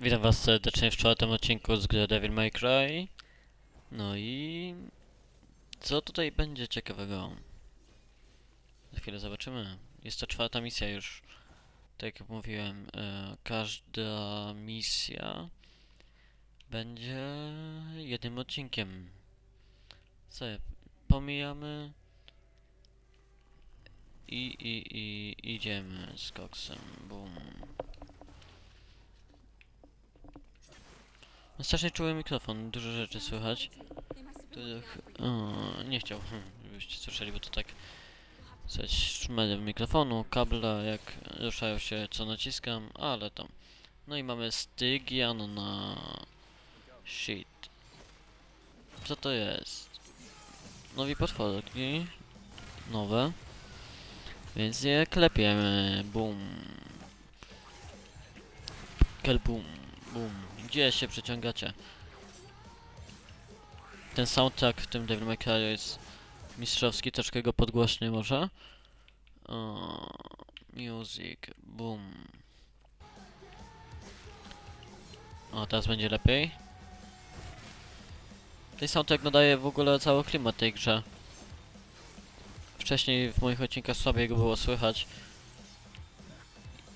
Witam was serdecznie w czwartym odcinku z gry Devil May Cry. No i... Co tutaj będzie ciekawego? Za chwilę zobaczymy. Jest to czwarta misja już. Tak jak mówiłem, e, każda misja będzie jednym odcinkiem. Sobie pomijamy i, i, i idziemy z koksem. Boom. Strasznie czuły mikrofon, dużo rzeczy słychać. O, nie chciał, hmm, żebyście słyszeli, bo to tak... Coś szmery mikrofonu, kable, jak ruszają się, co naciskam, ale tam. No i mamy Stygian na... Shit. Co to jest? Nowi potworki. Nowe. Więc je klepiemy. Bum. Kelbum. Bum. Gdzie się przeciągacie? Ten soundtrack w tym Devil May Cry jest mistrzowski, troszkę go podgłośnię może. O, music, boom. O, teraz będzie lepiej. Ten soundtrack nadaje w ogóle cały klimat tej grze. Wcześniej w moich odcinkach słabiej go było słychać.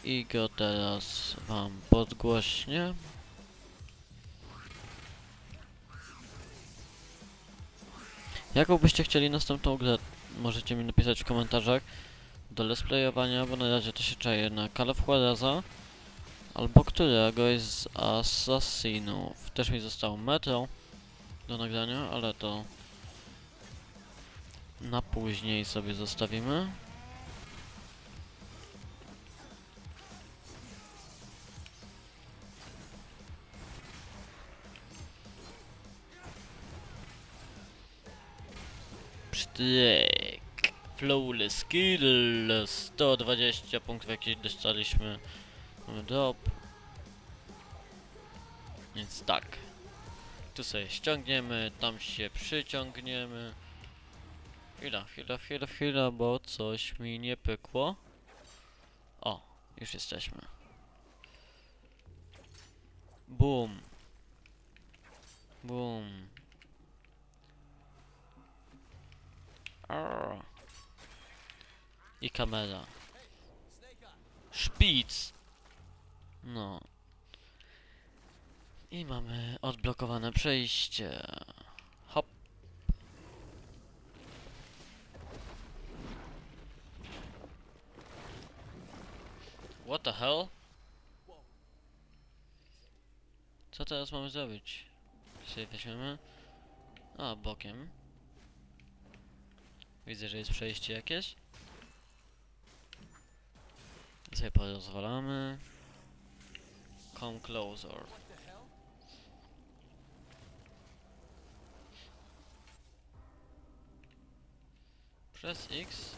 I go teraz wam podgłośnię. Jaką byście chcieli następną grę? Możecie mi napisać w komentarzach do let's playowania, bo na razie to się czaje na Call of Juareza albo któregoś z Assassinów. Też mi zostało Metro do nagrania, ale to na później sobie zostawimy. Psztyk. Flawless kill. 120 punktów jakieś dostaliśmy. Drop. Więc tak. Tu sobie ściągniemy, tam się przyciągniemy. Chwila, chwila, chwila, chwila, bo coś mi nie pykło. O, już jesteśmy. Boom. Boom. I kamera. Szpic! No. I mamy odblokowane przejście. Hop. What the hell? Co teraz mamy zrobić? Sobie weźmiemy. A, bokiem. Widzę, że jest przejście jakieś. Sobie porozwalamy. Come closer. Przez X?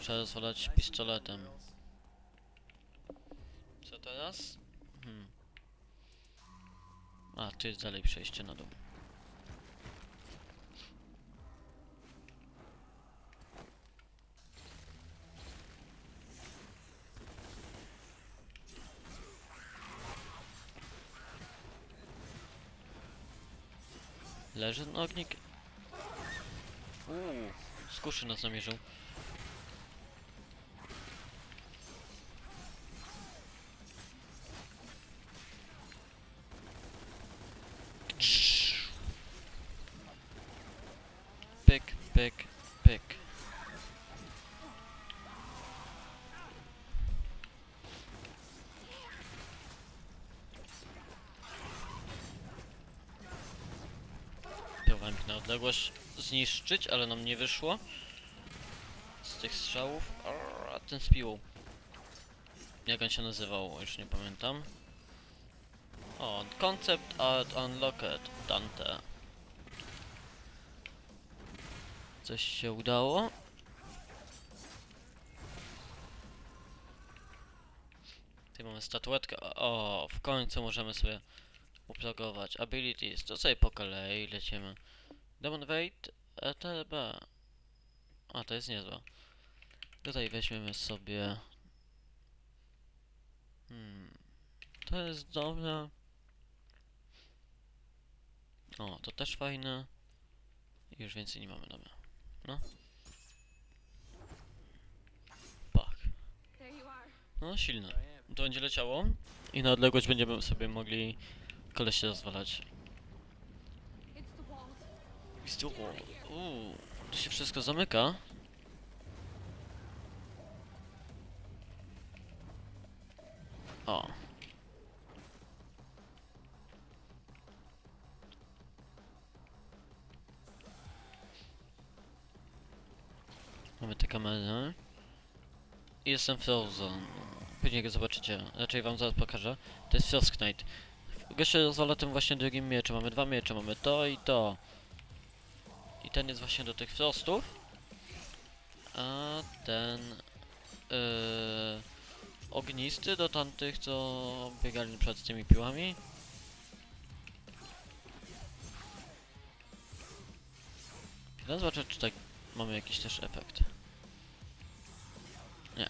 Trzeba rozwalać pistoletem. Co teraz? Hmm. A, tu jest dalej przejście na dół. Leży ten ognik. Uuu, skuszy nas namierzył. Odległość zniszczyć, ale nam nie wyszło. Z tych strzałów. Arr, A ten z piłą. Jak on się nazywał? Już nie pamiętam. O, Concept Art Unlocked. Dante. Coś się udało? Tu mamy statuetkę. O, w końcu możemy sobie uplogować. Abilities, to sobie po kolei lecimy. Demon Wait, ETB. A, to jest niezłe. Tutaj weźmiemy sobie... Hmm, To jest dobre. O, to też fajne. Już więcej nie mamy, dobra. No. Are. No, silne. To będzie leciało i na odległość będziemy sobie mogli kolesie rozwalać. Tu- się wszystko zamyka. O. Mamy te kamery. I Jestem Frozen. Później go zobaczycie. Raczej wam zaraz pokażę. To jest Frost Knight. Goście rozwala tym właśnie drugim mieczem. Mamy dwa miecze. Mamy to i to. Ten jest właśnie do tych frostów. A ten yy, ognisty do tamtych, co biegali przed tymi piłami. Chwilę zobaczę, czy tak mamy jakiś też efekt. Nie.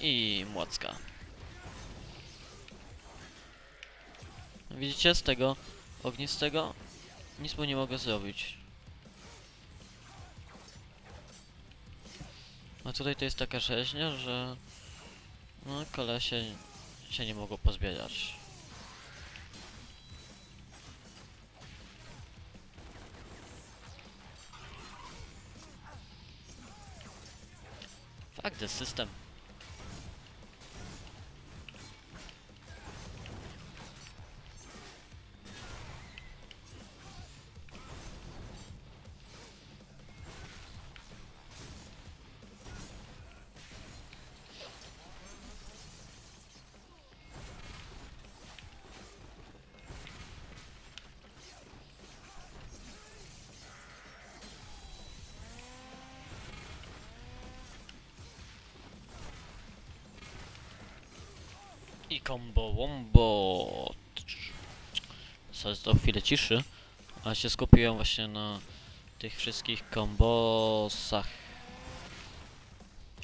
I młocka. Widzicie, z tego ognistego nic mu nie mogę zrobić. A tutaj to jest taka rzeźnia, że no kolesie się nie mogą pozbierać. Fuck the system. I combo wombo. Zostało chwilę ciszy, a się skupiłem właśnie na tych wszystkich kombosach.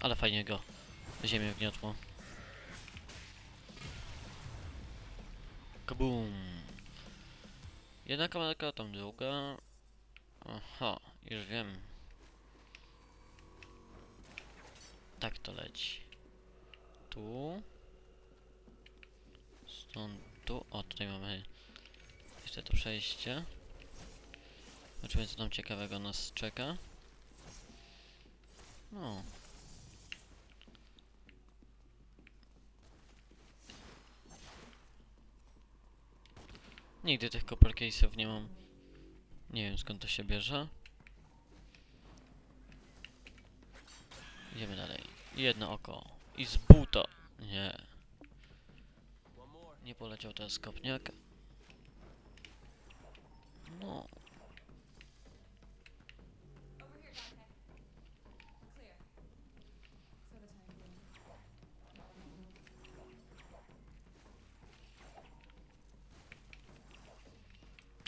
Ale fajnie go ziemię wgniotło. Kabum. Jedna kamerka, tam druga. Aha, już wiem. Tak to leci. Tu. Stąd tu. O, tutaj mamy jeszcze to przejście. Zobaczymy, co tam ciekawego nas czeka. No. Nigdy tych copper case'ów nie mam. Nie wiem skąd to się bierze. Idziemy dalej. Jedno oko. I z buta. Nie. Nie poleciał ten skopniak. No.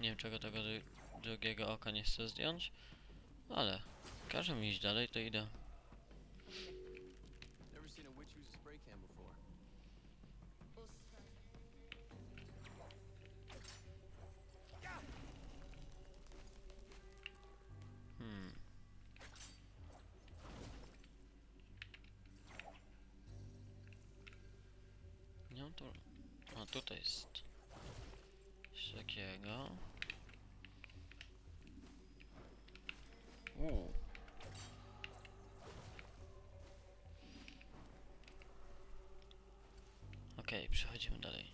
Nie wiem czego tego dru drugiego oka nie chcę zdjąć. Ale każe mi iść dalej, to idę. Tu... A tutaj jest... Coś takiego. Uuu. Okej, przechodzimy dalej.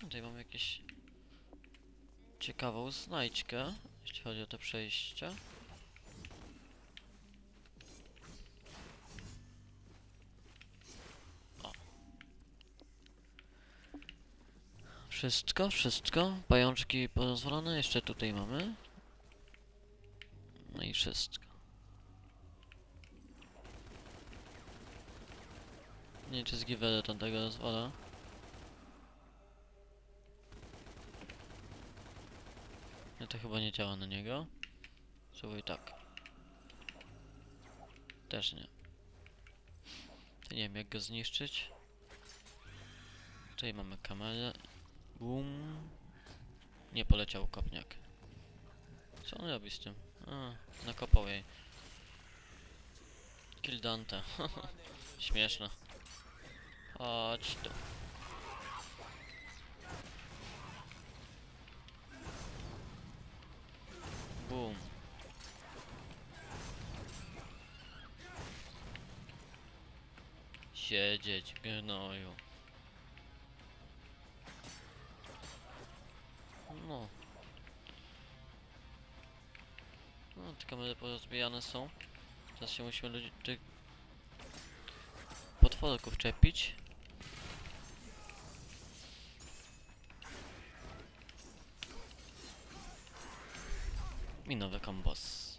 Tutaj mamy jakieś ciekawą znajdźkę, jeśli chodzi o te przejście. O. Wszystko, wszystko. Pajączki pozwolone, jeszcze tutaj mamy. No i wszystko. Nie wiem, czy z Givery tam tego rozwala. No to chyba nie działa na niego. Spróbuj tak. Też nie. To nie wiem jak go zniszczyć. Tutaj mamy kamerę. Boom. Nie poleciał kopniak. Co on robi z tym? A, nakopał jej. Kill Dante. Śmieszne. Chodź tu. Siedzieć, gnoju. No. No, te kamery porozbijane są. Teraz się musimy ludzi, tych potworków czepić. I nowy kombos.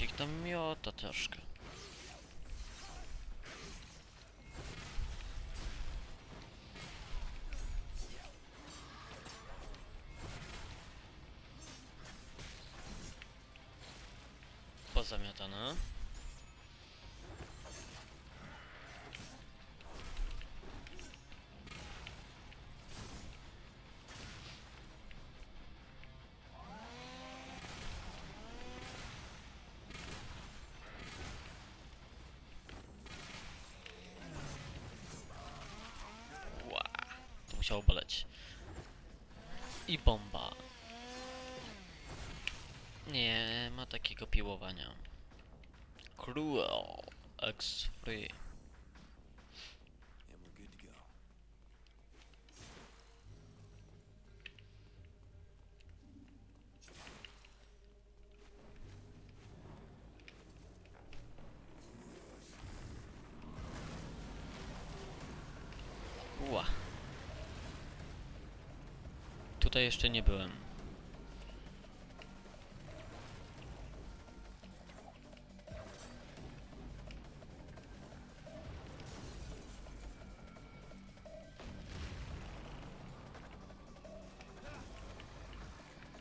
Gdzieś ich tam miota troszkę. Musiało boleć. I bomba. Nie ma takiego piłowania. Cruel X3. Tutaj jeszcze nie byłem.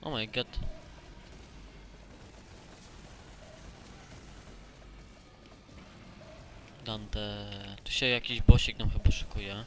Oh my god. Dante. Tu się jakiś bosik nam chyba szykuje.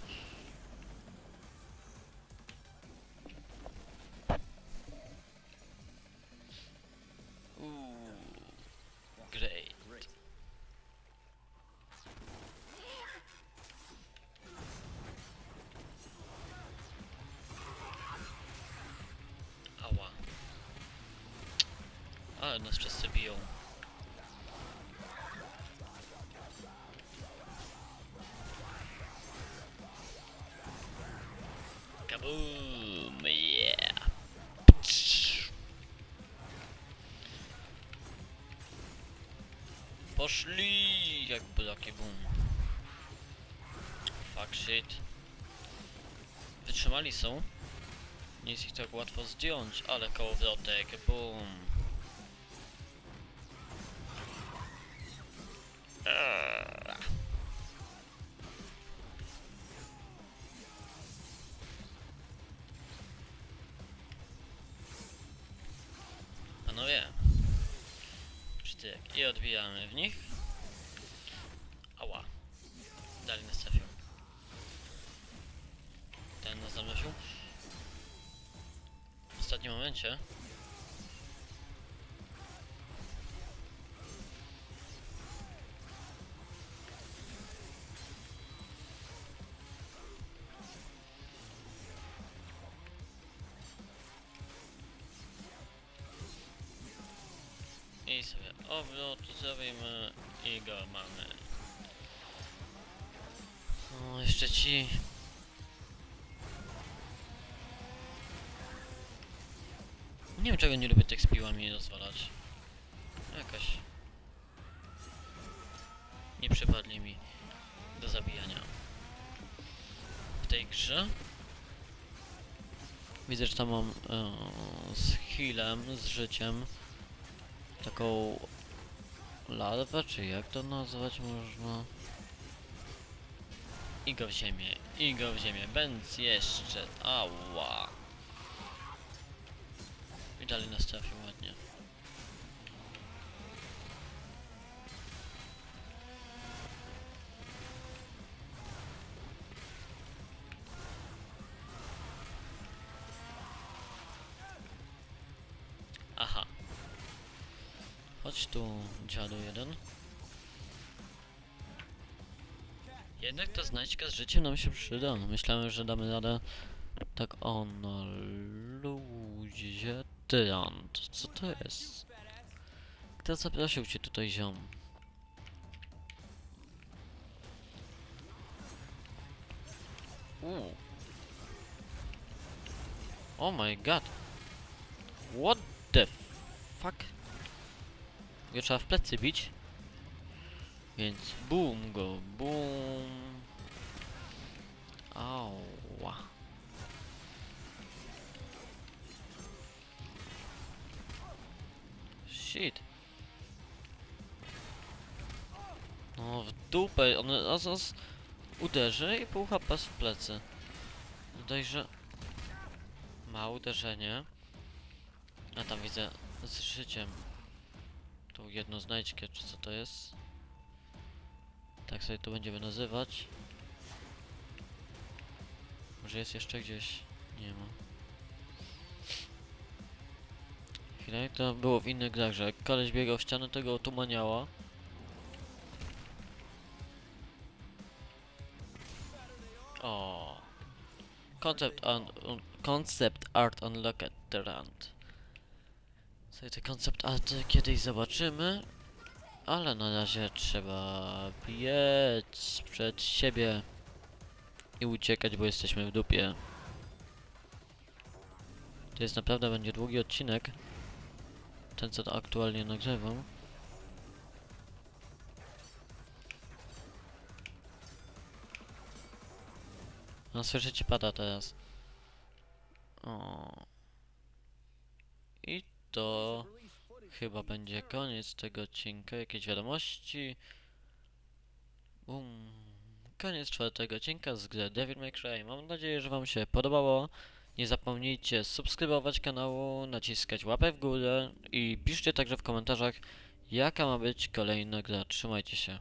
Kaboom, yeah. Poszli jak bloki boom. Fuck shit. Wytrzymali są. Nie jest ich tak łatwo zdjąć, ale kołowrotek, boom. Panowie. Sztyk. I odbijamy w nich. Ała. Dalej nas trafił. Ten nas zamroził. W ostatnim momencie. I sobie obrót zrobimy i go mamy. O, jeszcze ci. Nie wiem czego nie lubię tych z piłami rozwalać. Jakaś. Nie przypadli mi do zabijania. W tej grze. Widzę, że tam mam e, z healem, z życiem taką larwę, czy jak to nazwać można? I go w ziemię, i go w ziemię. Benz jeszcze. Ała. I dalej nas trafił ładnie. Dziadu jeden. Jednak ta znajdźka z życiem nam się przyda. Myślałem, że damy radę tak o na luzie. Tyrant. Co to jest? Kto zaprosił cię tutaj ziom? Uuu. Oh my god. What the fuck? Go trzeba w plecy bić. Więc boom go, boom. Ała. Shit. No w dupę, on raz, raz uderzy i pół HP w plecy. Że ma uderzenie. A tam widzę z życiem. Tą jedną znajdźkę, czy co to jest? Tak sobie to będziemy nazywać. Może jest jeszcze gdzieś? Nie ma. Chwilę, to było w innych grach, że jak koleś biegał w ścianę, tego otumaniała. O. Concept, un, un, concept art unlocked Terrant. Sobie te concept arty kiedyś zobaczymy. Ale na razie trzeba biec przed siebie i uciekać, bo jesteśmy w dupie. To jest naprawdę będzie długi odcinek. Ten co to aktualnie nagrywam. No słyszycie pada teraz. O. To chyba będzie koniec tego odcinka. Jakieś wiadomości? Bum. Koniec czwartego odcinka z gry Devil May Cry. Mam nadzieję, że wam się podobało. Nie zapomnijcie subskrybować kanału, naciskać łapę w górę i piszcie także w komentarzach, jaka ma być kolejna gra. Trzymajcie się.